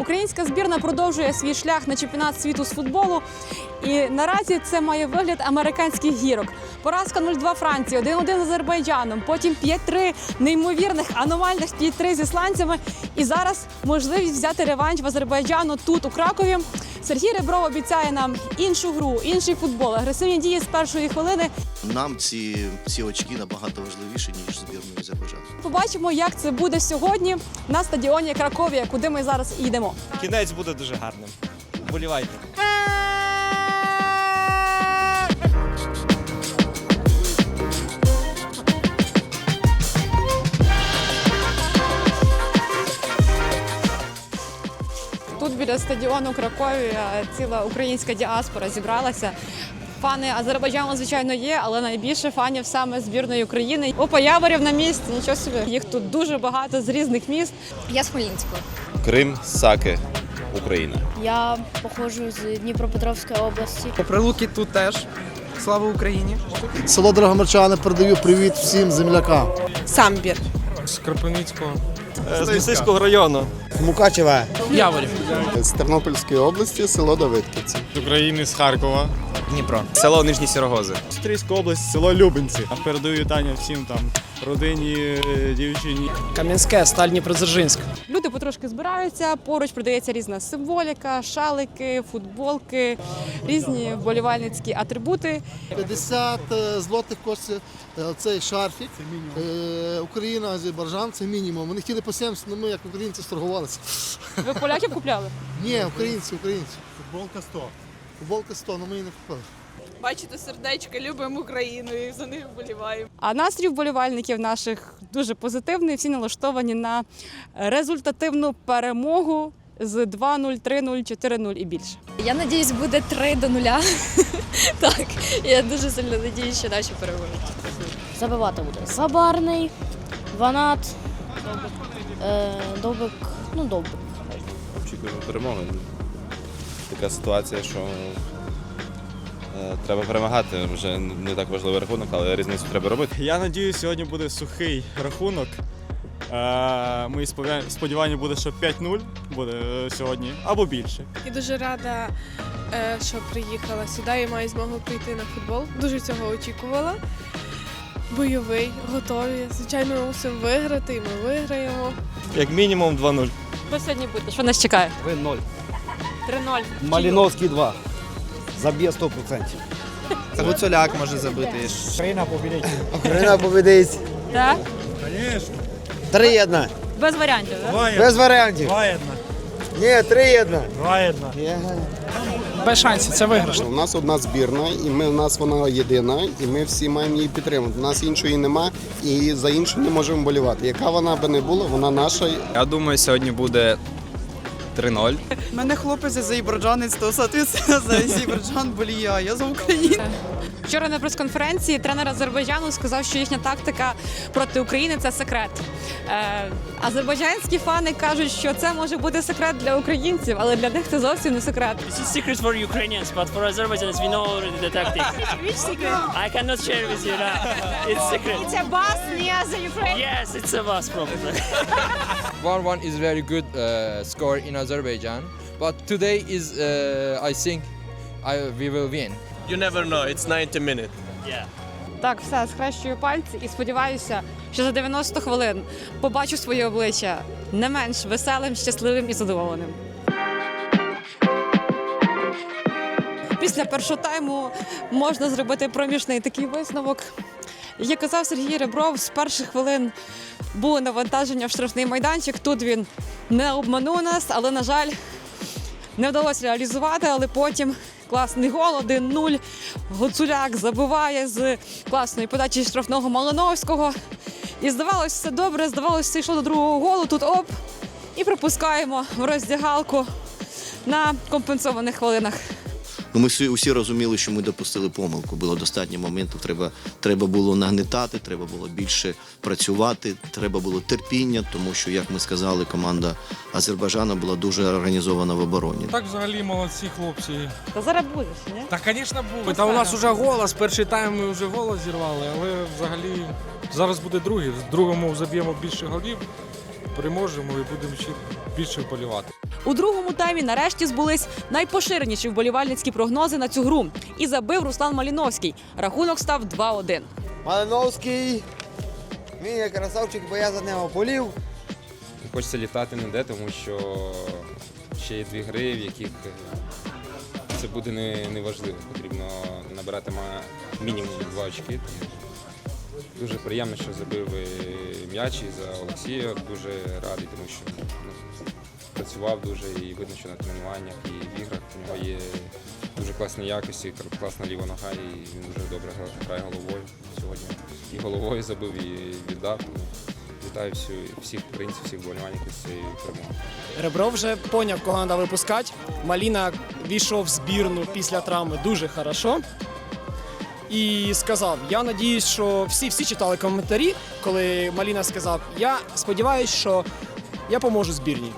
Українська збірна продовжує свій шлях на чемпіонат світу з футболу. І наразі це має вигляд американських гірок. Поразка 0-2 Франції, 1-1 з Азербайджаном, потім 5-3 неймовірних аномальних 5-3 з ісландцями. І зараз можливість взяти реванш в Азербайджану тут, у Кракові. Сергій Ребров обіцяє нам іншу гру, інший футбол, агресивні дії з першої хвилини. Нам ці, ці очки набагато важливіші, ніж збірної Азербайджану. Побачимо, як це буде сьогодні на стадіоні Краковія, куди ми зараз і йдемо. Кінець буде дуже гарним. Болівайте. Тут біля стадіону Краковія ціла українська діаспора зібралася. Фани Азербайджану, звичайно, є, але найбільше фанів саме збірної України. Опа, Яворів на місці, нічого собі. Їх тут дуже багато з різних міст. Я з Хмельницького. Крим, Саки, Україна. Я походжу з Дніпропетровської області. Прилуки тут теж. Слава Україні! Село Драгомарчане передаю привіт всім землякам. Самбір. З Кропивницького. З Лисицького району. Мукачева. Яворів. З Тернопільської області, село Давидківці. З України, з Харкова. Дніпро. Село Нижні Сірогози. Стрийська область, село Любинці. Передаю вітання всім там родині, е, дівчині. Кам'янське, Сталь Дніпродзержинськ. Потрошки збираються. Поруч продається різна символіка, шалики, футболки, різні вболівальницькі атрибути. 50 е, злотих коштує е, цей шарфік. Е, Україна, Азербайджан це мінімум. Вони хотіли по 70, але ми як українці сторгувалися. Ви поляків купляли? Ні, українці, українці. Футболка 100. Футболка 100, але ми її не купили. Бачите сердечка, любимо Україну і за них вболіваємо. А настрій вболівальників наших дуже позитивний. Всі налаштовані на результативну перемогу з 2-0, 3-0, 4-0 і більше. Я надіюсь, буде 3 до 0. так, я дуже сильно надіюсь, що наші переможуть. Забивати буде Забарний, Ванат, е, Довбик, ну Довбик. Очікуємо перемоги. Така ситуація, що треба перемагати. Вже не так важливий рахунок, але різницю треба робити. Я надію, сьогодні буде сухий рахунок. Е, Мої сподівання буде, що 5-0 буде е, сьогодні або більше. Я дуже рада, е, що приїхала сюди і маю змогу прийти на футбол. Дуже цього очікувала. Бойовий, готові. Звичайно, ми мусимо виграти, і ми виграємо. Як мінімум 2-0. Що сьогодні буде? Що нас чекає? Ви 0. 3-0. Маліновський 2. Заб'є 100%. Гуцуляк може забити. Україна победить. Так? 3-1. Без варіантів, так? Без варіантів. Ні, 3-1. Без шансів, це виграш. У нас одна збірна, і ми, у нас вона єдина, і ми всі маємо її підтримувати. У нас іншої нема, і за іншу не можемо болівати. Яка вона би не була, вона наша. Я думаю, сьогодні буде 3-0. Мене хлопець азербайджанець, то, соответственно, за Азербайджан болія, я за Україну. Вчора на прес-конференції тренер Азербайджану сказав, що їхня тактика проти України це секрет. Е, азербайджанські фани кажуть, що це може бути секрет для українців, але для них це зовсім не секрет. Secret for Ukrainians, but for Azerbaijanis, we know already the tactic. Which secret? I cannot share with you now. It's secret. It's a bus near the Ukraine. Yes, it's a bus probably. 1-1 is very good uh, score in Azerbaijan, but today is uh, I think I, we will win. You never know, it's 90 minutes. yeah. Так, все, схрещую пальці і сподіваюся, що за 90 хвилин побачу своє обличчя не менш веселим, щасливим і задоволеним. Після першого тайму можна зробити проміжний такий висновок. Як казав Сергій Ребров, з перших хвилин було навантаження в штрафний майданчик. Тут він не обманув нас, але, на жаль, не вдалося реалізувати, але потім класний гол 1-0. Гуцуляк забиває з класної подачі штрафного Малиновського. І здавалося, все добре, здавалося, все йшло до другого голу. Тут оп, і пропускаємо в роздягалку на компенсованих хвилинах. Ну, ми всі, усі розуміли, що ми допустили помилку. Було достатньо моментів. Треба, треба було нагнетати, треба було більше працювати, треба було терпіння, тому що, як ми сказали, команда Азербайджану була дуже організована в обороні. Так взагалі молодці хлопці. Та зараз буде, ні? Та, звісно, буде. Та у нас вже голос, перший тайм ми вже голос зірвали, але взагалі зараз буде другий. В другому заб'ємо більше голів. Переможемо і будемо ще більше вболівати. У другому таймі нарешті збулись найпоширеніші вболівальницькі прогнози на цю гру. І забив Руслан Маліновський. Рахунок став 2-1. Малиновський. Він є красавчик, бо я за нього болів. Хочеться літати не де, тому що ще є дві гри, в яких це буде не, неважливо. Потрібно набирати мінімум два очки. Дуже приємно, що забив м'яч і за Олексія. Дуже радий, тому що ну, працював дуже і видно, що на тренуваннях і в іграх у нього є дуже класні якості, класна ліва нога, і він дуже добре грає головою сьогодні. І головою забив, і віддав. Вітаю всю, всіх українців, всіх болівальників з цією перемогою. Ребров вже поняв, кого треба випускати. Маліна війшов в збірну після травми дуже хорошо. І сказав: я надіюсь, що всі, всі читали коментарі, коли Маліна сказав: Я сподіваюся, що я поможу збірній.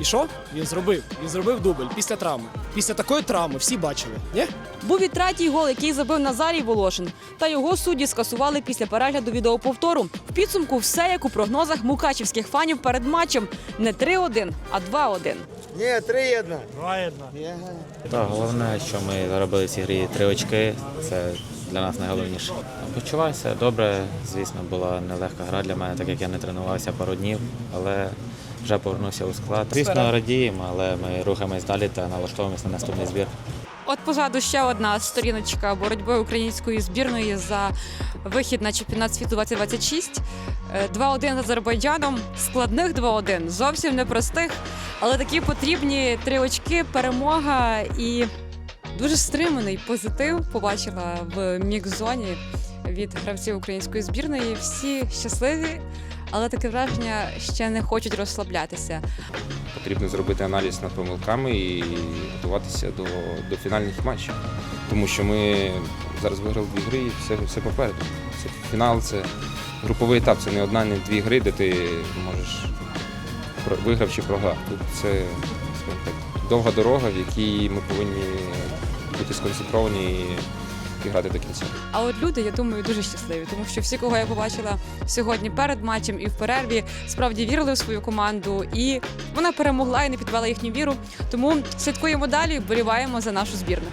І що? Він зробив. Він зробив дубль після травми. Після такої травми всі бачили, ні? Був і третій гол, який забив Назарій Волошин. Та його судді скасували після перегляду відеоповтору. В підсумку все як у прогнозах мукачівських фанів перед матчем. Не 3-1, а 2-1. Ні, 3-1. 2-1. Так, головне, що ми заробили в цій грі три очки. Це для нас найголовніше. Почуваюся добре. Звісно, була нелегка гра для мене, так як я не тренувався пару днів, але вже повернувся у склад. Звісно, радіємо, але ми рухаємось далі та налаштовуємося на наступний збір. От позаду ще одна сторіночка боротьби української збірної за вихід на чемпіонат світу 2026. Е, 2-1 з Азербайджаном. Складних 2-1, зовсім непростих, але такі потрібні три очки, перемога і дуже стриманий позитив побачила в мікс-зоні від гравців української збірної. Всі щасливі, але таке враження ще не хочуть розслаблятися. Потрібно зробити аналіз над помилками і готуватися до, до фінальних матчів. Тому що ми зараз виграли дві гри і все, все попереду. Це фінал, це груповий етап, це не одна, не дві гри, де ти можеш виграв чи програв. Тут це довга дорога, в якій ми повинні бути сконцентровані і, і грати до кінця. А от люди, я думаю, дуже щасливі, тому що всі, кого я побачила сьогодні перед матчем і в перерві, справді вірили в свою команду, і вона перемогла і не підвела їхню віру. Тому слідкуємо далі, вболіваємо за нашу збірну.